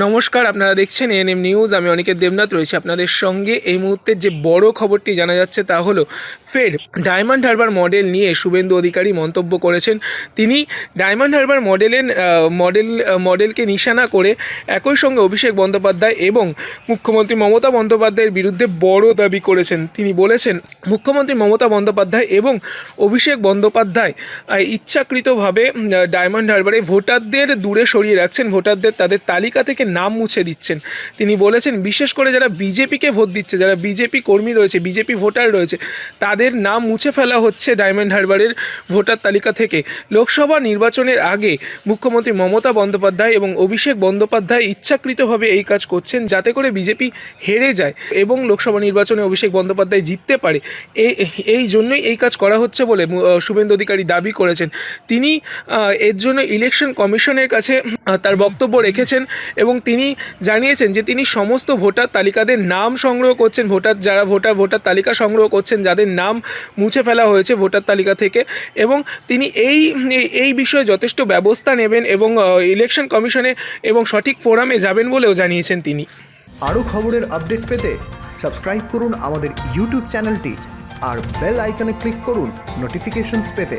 নমস্কার, আপনারা দেখছেন এএনএম নিউজ আমি অনিকেত দেবনাথ রয়েছে আপনাদের সঙ্গে। এই মুহূর্তের যে বড় খবরটি জানা যাচ্ছে তা হলো, ফের ডায়মন্ড হারবার মডেল নিয়ে শুভেন্দু অধিকারী মন্তব্য করেছেন। তিনি ডায়মন্ড হারবার মডেলের মডেল, মডেলকে নিশানা করে একই সঙ্গে অভিষেক বন্দ্যোপাধ্যায় এবং মুখ্যমন্ত্রী মমতা বন্দ্যোপাধ্যায়ের বিরুদ্ধে বড় দাবি করেছেন। তিনি বলেছেন, মুখ্যমন্ত্রী মমতা বন্দ্যোপাধ্যায় এবং অভিষেক বন্দ্যোপাধ্যায় ইচ্ছাকৃতভাবে ডায়মন্ড হারবারে ভোটারদের দূরে সরিয়ে রাখছেন। ভোটারদের তাদের তালিকা থেকে নাম মুছে দিচ্ছেন। তিনি বলেছেন, বিশেষ করে যারা বিজেপিকে ভোট দিচ্ছে, যারা বিজেপি কর্মী রয়েছে, বিজেপি ভোটার রয়েছে, তাদের নাম মুছে ফেলা হচ্ছে ডায়মন্ড হারবারের ভোটার তালিকা থেকে। লোকসভা নির্বাচনের আগে মুখ্যমন্ত্রী মমতা বন্দ্যোপাধ্যায় এবং অভিষেক বন্দ্যোপাধ্যায় ইচ্ছাকৃতভাবে এই কাজ করছেন যাতে করে বিজেপি হেরে যায় এবং লোকসভা নির্বাচনে অভিষেক বন্দ্যোপাধ্যায় জিততে পারে। এই এই জন্যই এই কাজ করা হচ্ছে বলে শুভেন্দু অধিকারী দাবি করেছেন। তিনি এর জন্য ইলেকশন কমিশনের কাছে তার বক্তব্য রেখেছেন এবং তিনি জানিয়েছেন যে তিনি সমস্ত ভোটার তালিকাদের নাম সংগ্রহ করছেন, ভোটার যারা ভোটার ভোটার তালিকা সংগ্রহ করছেন, যাদের নাম মুছে ফেলা হয়েছে ভোটার তালিকা থেকে। এবং তিনি এই- এই বিষয়ে যথেষ্ট ব্যবস্থা নেবেন এবং ইলেকশন কমিশনে এবং সঠিক ফোরামে যাবেন বলেও জানিয়েছেন তিনি। আরও খবরের আপডেট পেতে সাবস্ক্রাইব করুন আমাদের ইউটিউব চ্যানেলটি আর বেল আইকনে ক্লিক করুন নোটিফিকেশনস পেতে।